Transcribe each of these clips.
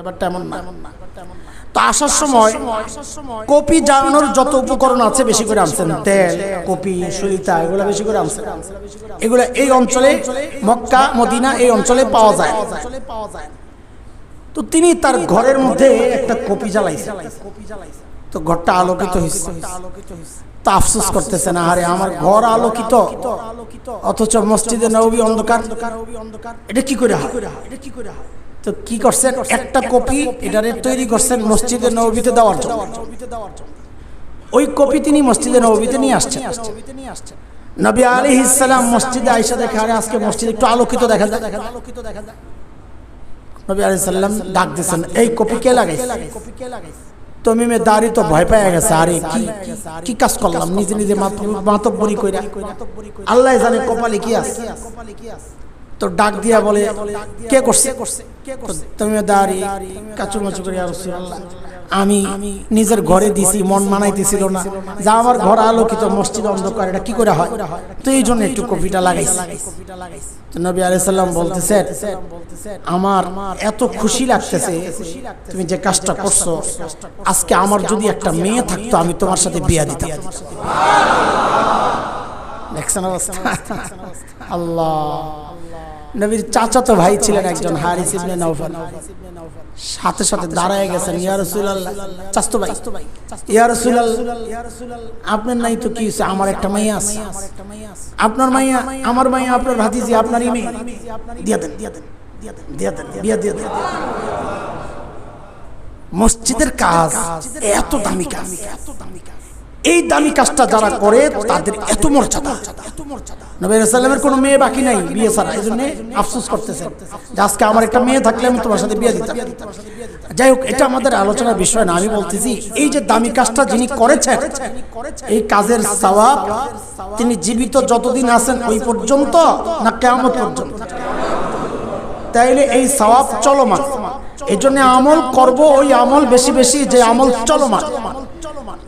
ব্যাপারটা এমন না। তো আসার সময় কপি জানানোর যত উপকরণ আছে বেশি করে আনছেন। তেল, কপি সুলিতা এগুলো বেশি করে আনছেন। এগুলো এই অঞ্চলে মক্কা, মদিনা এই অঞ্চলে পাওয়া যায়। তো তিনি তার ঘরের মধ্যে একটা কপি জ্বালাইছেন। তো ঘরটা আলোকিত হয়েছে তা আফসোস করতেছে না আরে আমার ঘর আলোকিত। অথচ মসজিদে নবী অন্ধকার। এটা কি করে হয়? তো কি করছেন একটা কপি এটারে তৈরি করছেন মসজিদে নবীতে দেওয়ার জন্য। ওই কপি তিনি মসজিদে নবীতে নিয়ে আসছেন। নবী আলী ইসলাম মসজিদে আইসা দেখে, আরে, আজকে মসজিদ একটু আলোকিত দেখা যায় আলোকিত দেখা যায় নবী আলী সাল্লাম ডাক দিয়েছেন, এই কপি কে লাগাইছে? তমিমে দাঁড়ি তো ভয় পেয়ে গেছে, আরে, কি কি কাজ করলাম? নিজে নিজে মাতব্বরি কইরা। আল্লাহ জানে কপালে কি আছে। তো ডাক দিয়া বলে কে করছে? তুমি দাঁড়ি কাচু মাচু করে আর আমি নিজের ঘরে দিছি মন মানাইতেছিল না। যা আমার ঘর আলোকিত মসজিদ অন্ধকার এটা কি করে হয়? তো এই জন্য একটু কপিটা লাগাইছি। নবী আলাইহিস সালাম বলতেছেন আমার এত খুশি লাগতেছে তুমি যে কাজটা করছ আজকে আমার যদি একটা মেয়ে থাকতো আমি তোমার সাথে বিয়া দিতাম। দেখছেন অবস্থা? আল্লাহ। নবীর চাচা তো ভাই ছিলেন একজন হারিস ইবনে নওফল। সাথে সাথে দাঁড়ায় গেছেন, ইয়া রাসূলুল্লাহ, চাচতো ভাই, ইয়া রাসূলুল্লাহ, আপনার নাই তো কি হইছে? আমার একটা মাইয়া আছে। আপনার মাইয়া, আমার মাইয়া, আপনার ভাতিজি, আপনারই মেয়ে। দিয়া দেন দিয়া দেন দিয়া দেন বিয়া দিয়া দেন মসজিদের কাজ এত দামি কাজ এত দামি কাজ। এই দামি কাজটা যারা করে, তাদের এত মর্যাদা। নবী সাল্লামের কোনো মেয়ে বাকি নাই বিয়ে ছাড়া এই জন্য আফসোস করতেছে আজকে আমার একটা মেয়ে থাকলে আমি তোমার সাথে বিয়ে দিতাম। যাই হোক, এটা আমাদের আলোচনার বিষয় না, আমি বলতেছি, এই যে দামি কাজটা যিনি করেছেন, এই কাজের সওয়াব তিনি জীবিত যতদিন আছেন ওই পর্যন্ত না কেমন পর্যন্ত? তাইলে এই সওয়াব চলমান। এই জন্য আমল করব, ওই আমল বেশি বেশি যে আমল চলমান।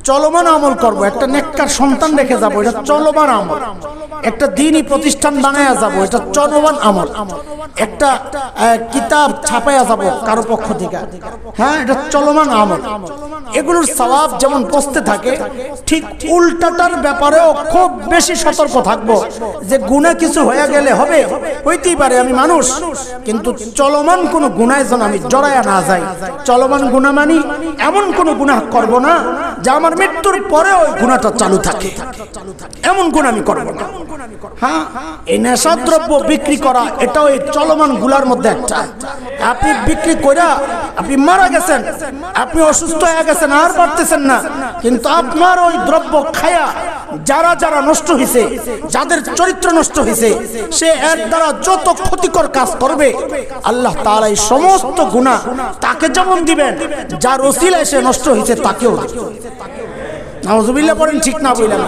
চলমান আমল করব, একটা নেককার সন্তান রেখে যাব, এটা চলমান আমল। একটা দিনই প্রতিষ্ঠান বানায়া যাব, এটা চলমান আমল। একটা কিতাব ছাপায়া যাব কারও পক্ষ থেকে। হ্যাঁ এটা চলমান আমল। এগুলোর সওয়াব যেমন বসতে থাকে, ঠিক উল্টাটার ব্যাপারেও খুব বেশি সতর্ক থাকব যে গুণা কিছু হয়ে গেলে হবে, হইতেই পারে আমি মানুষ, কিন্তু চলমান কোনো গুণায় যেন আমি জড়ায়া না যাই। চলমান গুণা মানি এমন কোনো গুনাহ করব না, যে আমার মৃত্যুর পরে ওই গুণাটা চালু থাকে। এমন গুণ আমি করব না। হ্যাঁ এই নেশাদ্রব্য বিক্রি করা, এটাও এই চলমানগুলার মধ্যে একটা। আপনি বিক্রি কইরা আপনি মারা গেছেন, আপনি অসুস্থ হয়ে গেছেন, আর পারতেছেন না। কিন্তু আপনার ওই দ্রব্য খায়া যারা যারা নষ্ট হয়েছে যাদের চরিত্র নষ্ট হয়েছে সে এর দ্বারা যত ক্ষতিকর কাজ করবে, আল্লাহ তাআলা এই সমস্ত গুনাহ তাকে যেমন দিবেন, যার ওসিলায় সে নষ্ট হয়েছে তাকেও নাউজুবিল্লাহ পড়েন, ঠিক না বললাম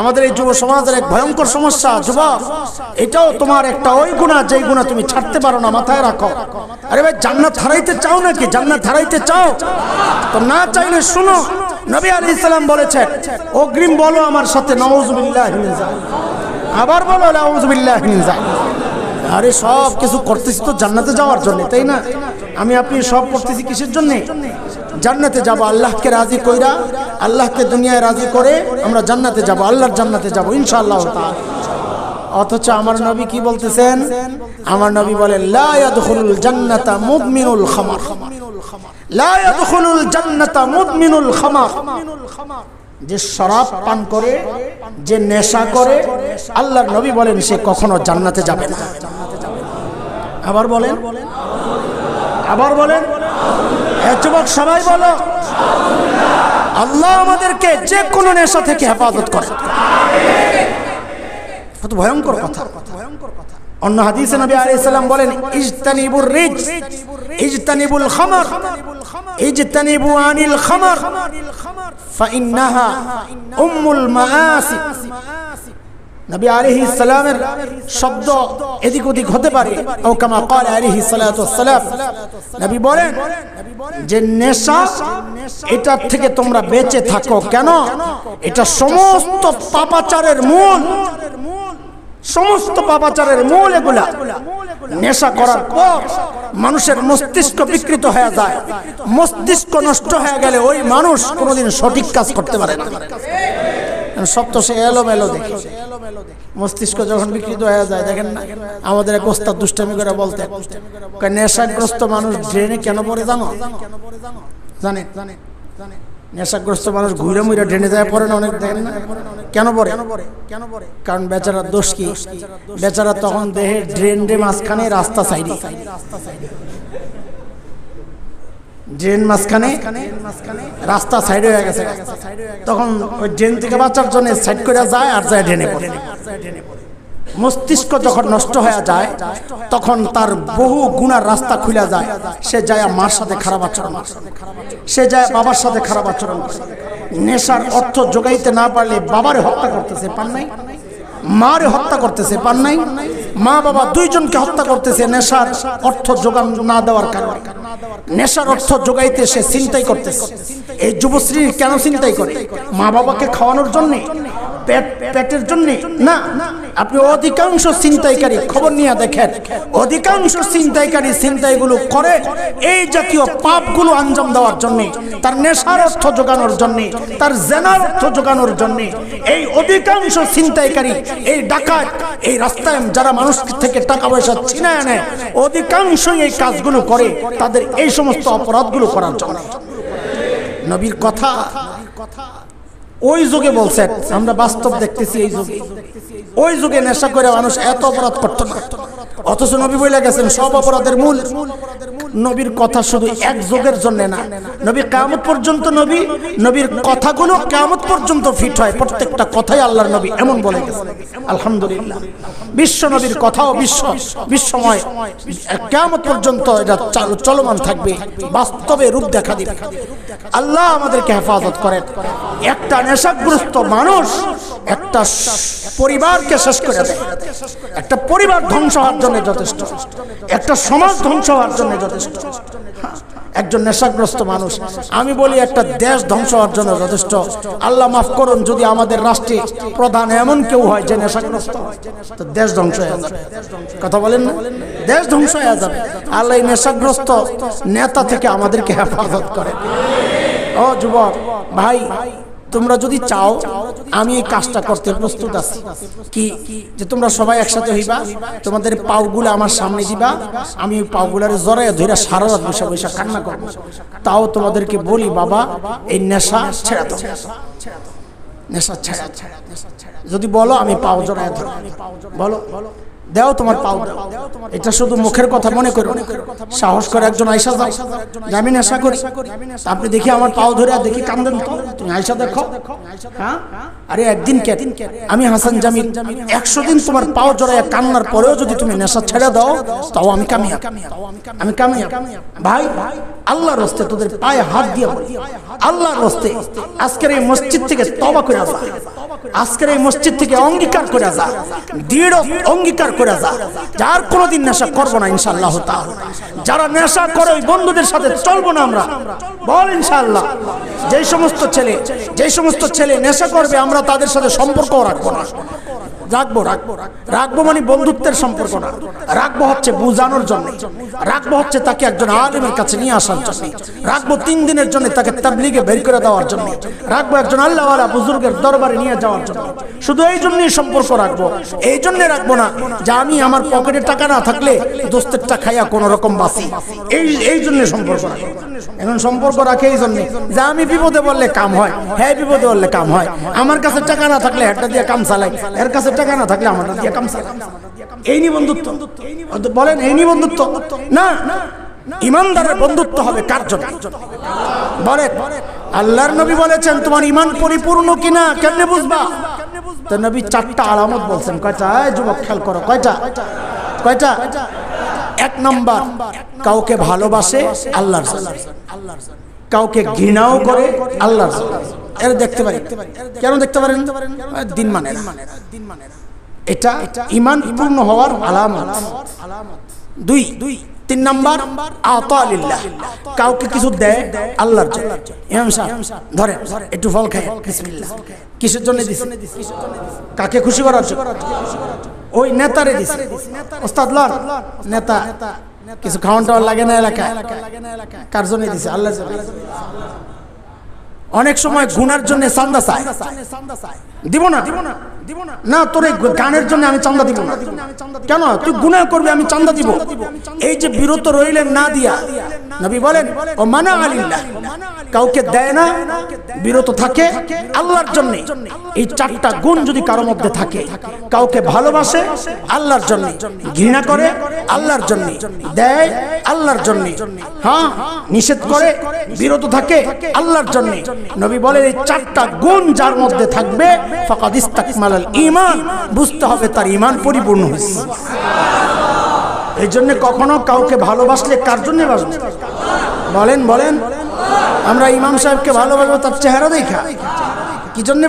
আমাদের এই যুব সমাজের এক ভয়ঙ্কর সমস্যা, যুবক, এটাও তোমার একটা ওই গুণা, যেই গুণা তুমি ছাড়তে পারো না, মাথায় রাখো আরে ভাই, জান্নাত হারাইতে চাও নাকি জান্নাত হারাইতে চাও তো না চাইলে শুনো, নবী আলাইহিস ইসলাম বলেছেন অগ্রিম বলো আমার সাথে যালিক। আবার বলো যালিক। আরে সব কিছু করতেছি তো জান্নাতে যাওয়ার জন্য, তাই না? আমি আপনি সব করতেছি কিসের জন্য? জান্নাতে যাব, আল্লাহকে রাজি কইরা আল্লাহকে দুনিয়ায় রাজি করে আমরা জান্নাতে যাব, আল্লাহর জান্নাতে যাব, ইনশাআল্লাহ অথচ আমার নবী কি বলতেছেন? আমার নবী বলে, লা জান্নাতা মুদমিনুল খামার। লা জান্নাতা মুদমিনুল খামার। যে শরাব পান করে, যে নেশা করে আল্লাহ নবী বলেন সে কখনো জান্নাতে যাবে না। আবার বলেন আবার বলেন যুবক, সবাই বলো, আল্লাহ আমাদেরকে যে কোনো নেশা থেকে হেফাজত করে। কত ভয়ঙ্কর কথা। ভয়ঙ্কর কথা অন্য হাদিসে নবী আলাইহিস সালাম বলেন ইজতানিবুর রিজ ইজতানিবুল খামার, ইজতানিবু আনিল খামার, ফাইন্নাহা উম্মুল মাআসি। নবী আলাইহিস সালামের শব্দ এদিক ওদিক হতে পারে। ও কামা আলাইহিস সালাতু ওয়াসসালাম। নবী বলেন যে, নেশা, এটার থেকে তোমরা বেঁচে থাকো কেন? এটা সমস্ত পাপাচারের মূল। সমস্ত পাপাচারের মূল এগুলা নেশা করার পর মানুষের মস্তিষ্ক বিকৃত হয়ে যায়। মস্তিষ্ক নষ্ট হয়ে গেলে ওই মানুষ কোনোদিন সঠিক কাজ করতে পারে না। সব তো সে এলো মেলো দেখে। মস্তিষ্ক যখন বিকৃত হয়ে যায়, দেখেন না? আমাদের এক ওস্তাদ দুষ্টামি করে বলতে নেশাগ্রস্ত মানুষ ড্রেনে কেন পড়ে জানো? জানে জানে জানে নেশাগ্রস্ত মানুষ ঘুরে মুড়ে ড্রেনে যায় পড়ে না, অনেক দেখেন না? কেন পড়ে কেন পড়ে কারণ বেচারা দোষ কি? বেচারা তখন দেহে ড্রেন ডে মাঝখানে রাস্তা সাইডে। ড্রেন মাঝখানে রাস্তা সাইড হয়ে গেছে। তখন ওই ড্রেন থেকে বাঁচার জন্য সাইড করে যায় আর যায় ড্রেনে পড়ে। মস্তিষ্ক যখন নষ্ট হয়ে যায়, তখন তার বহু গুণার রাস্তা খুলে যায়। সে যায় মার সাথে খারাপ আচরণ। সে যায় বাবার সাথে খারাপ আচরণ। নেশার অর্থ যোগাইতে না পারলে বাবারে হত্যা করতেছে, পান নাই? মারে হত্যা করতেছে, পান নাই? মা বাবা দুইজনকে হত্যা করতেছে, নেশার অর্থ যোগান না দেওয়ার কারণে। নেশার অর্থ যোগাইতে সে চিন্তাই করতেছে। এই যুবশ্রী কেন চিন্তাই করে? মা বাবাকে খাওয়ানোর জন্যে? পেট, পেটের জন্য? না আপনি অধিকাংশ চিন্তাইকারী খবর নিয়ে দেখেন। অধিকাংশ চিন্তাইকারী চিন্তাইগুলো করে এই জাতীয় পাপগুলো আঞ্জাম দেওয়ার জন্য, তার নেশার অর্থ যোগানোর জন্য, তার জেনার অর্থ যোগানোর জন্য। এই অধিকাংশ চিন্তাইকারী এই ডাকাত, এই রাস্তায় যারা মানুষ থেকে টাকা পয়সা ছিনায় আনে, অধিকাংশই এই কাজগুলো করে তাদের এই সমস্ত অপরাধগুলো করার জন্য। নবীর কথা কথা ওই যুগে বলছেন, আমরা বাস্তব দেখতেছি এই যুগে। ওই যুগে নেশা করে মানুষ এত অপরাধ করতো না। অথচ নবী বলে গেছেন, সব অপরাধের মূল। নবীর কথা শুধু এক যুগের জন্য না। নবী কামত পর্যন্ত নবী, নবীর কথাগুলো কামত পর্যন্ত ফিট হয়। প্রত্যেকটা কথাই আল্লাহর নবী এমন বলে গেছেন। আলহামদুলিল্লাহ। বিশ্ব নবীর কথাও বিশ্ব, বিশ্বময়। কামত পর্যন্ত এটা চলমান থাকবে। বাস্তবে রূপ দেখা দিবে। আল্লাহ আমাদেরকে হেফাজত করেন। একটা নেশাগ্রস্ত মানুষ একটা পরিবারকে শেষ করে দেয়। একটা পরিবার ধ্বংস হওয়ার জন্য যথেষ্ট। একটা সমাজ ধ্বংস হওয়ার জন্য যথেষ্ট। একজন নেশাগ্রস্ত মানুষ, আমি বলি একটা দেশ ধ্বংস হওয়ার জন্য যথেষ্ট। আল্লাহ মাফ করুন, যদি আমাদের রাষ্ট্রে প্রধান এমন কেউ হয় যে নেশাগ্রস্ত দেশ ধ্বংস হয়ে যাবে। কথা বলেন না? দেশ ধ্বংস হয়ে যাবে। আল্লাহ এই নেশাগ্রস্ত নেতা থেকে আমাদেরকে হেফাজত করে। ও যুবক, ভাই তোমরা যদি চাও, আমি এই কাজটা করতে প্রস্তুত আছি। কি? যে তোমরা সবাই একসাথে হইবা, তোমাদের পাওগুলো আমার সামনে দিবা, আমি ওই পাওগুলার জড়ায় ধরে সারা রাত বসে বসে কান্না করব। তাও তোমাদেরকে বলি, বাবা, এই নেশা ছেড়ে দাও। নেশা ছেড়ে। যদি বলো, আমি পাও জড়ায় ধরো বলো। দেও তোমার পাও দাও। এটা শুধু মুখের কথা মনে করো। সাহস করে একজন আয়সা যে আমি নেশা করি। আপনি দেখি আমার পাও ধরে আর দেখি কান্দেন তো। তুমি আয়সা দেখো। হ্যাঁ? আরে একদিন কে? আমি হাসান জামিল। একশো দিন তোমার পাও জড়ায় কান্নার পরেও যদি তুমি নেশা ছেড়ে দাও, তাও আমি কামিয়া আমি কামিয়া ভাই, আল্লাহর রস্তে তোদের পায়ে হাত দিয়ে বলি। আল্লাহর রস্তে আজকের এই মসজিদ থেকে তবা করে আসা। আজকের এই মসজিদ থেকে অঙ্গীকার করে যা দৃঢ় অঙ্গীকার করে যা। যার কোনোদিন নেশা করব না ইনশাল্লাহ। যারা নেশা করে ওই বন্ধুদের সাথে চলবো না আমরা। বল ইনশাল্লাহ যেই সমস্ত ছেলে, যেই সমস্ত ছেলে নেশা করবে, আমরা তাদের সাথে সম্পর্ক রাখব না। রাখব রাখব। রাখব মানে বন্ধুত্বের সম্পর্ক না। রাখব হচ্ছে বুঝানোর জন্য। রাখব হচ্ছে তাকে একজন আলিমের কাছে নিয়ে আসার জন্য। রাখব তিন দিনের জন্য তাকে তাবলিগে বের করে দেওয়ার জন্য। রাখব একজন আল্লাহওয়ালা বুজুর্গের দরবারে নিয়ে যাওয়ার জন্য। শুধু এই জন্যই সম্পর্ক রাখব। এই জন্য রাখব না যে আমি আমার পকেটে টাকা না থাকলে দোস্তেরটা খাইয়া কোনো রকম এই এই জন্য সম্পর্ক রাখব। এখন সম্পর্ক রাখে এই জন্য যে আমি বিপদে বললে কাম হয় হ্যাঁ বিপদে বললে কাম হয়। আমার কাছে টাকা না থাকলে একটা দিয়ে কাম চালাই এর কাছে টাকা না থাকলে আমার দিয়ে কাম চালাই এই বলেন, এই নি। ইমানদারের বন্ধুত্ব হবে আল্লাহর নবী বলেছেন, তোমার ইমান পরিপূর্ণ কিনা কেমনে বুঝবা? তো নবী চারটা আলামত বলছেন। কয়টা? যুবক, খেয়াল করো, কয়টা? কয়টা? এক নম্বর, কাউকে ভালোবাসে আল্লাহর জন্য। কাউকে ঘৃণাও করে আল্লাহর জন্য। এর দেখতে পারি। কেন দেখতে পারেন? দিন মানে না। এটা ইমান পূর্ণ হওয়ার আলামত। দুই দুই তিন নাম্বার কাউকে কিছু দেয় ধরে ফল কিসের জন্য কাকে খুশি করার জন্য? ওই নেতারে নেতা কিছু খাওয়ান টাওয়ার লাগে না এলাকায়। কার জন্য দিছে? আল্লাহ অনেক সময় গুনার জন্য সান্দা চায়। দিব না? দিব না। না। তোর এই গানের জন্য আমি চান্দা দিব না। কেন? তুই গুনাহ করবি আমি চান্দা দিব। এই যে বিরত রইলেন না দিয়া। নবী বলেন ও মানা আলিল্লাহ। কাউকে দেয় না বিরত থাকে আল্লাহর জন্য। এই চারটা গুণ যদি কারও মধ্যে থাকে কাউকে ভালোবাসে আল্লাহর জন্য ঘৃণা করে আল্লাহর জন্য দেয় আল্লাহর জন্য হ্যাঁ নিষেধ করে বিরত থাকে আল্লাহর জন্য। নবী বলেন এই চারটা গুণ যার মধ্যে থাকবে ফাকাদ ইস্তাকমালাল ইমান বুঝতে হবে তার ইমান পরিপূর্ণ হয়েছে। এই জন্য কখনো কাউকে ভালোবাসলে কার জন্য বাসবে বলেন বলেন। আমরা ইমাম সাহেবকে ভালোবাসবো, তার চেহারা দেখা। কি জন্য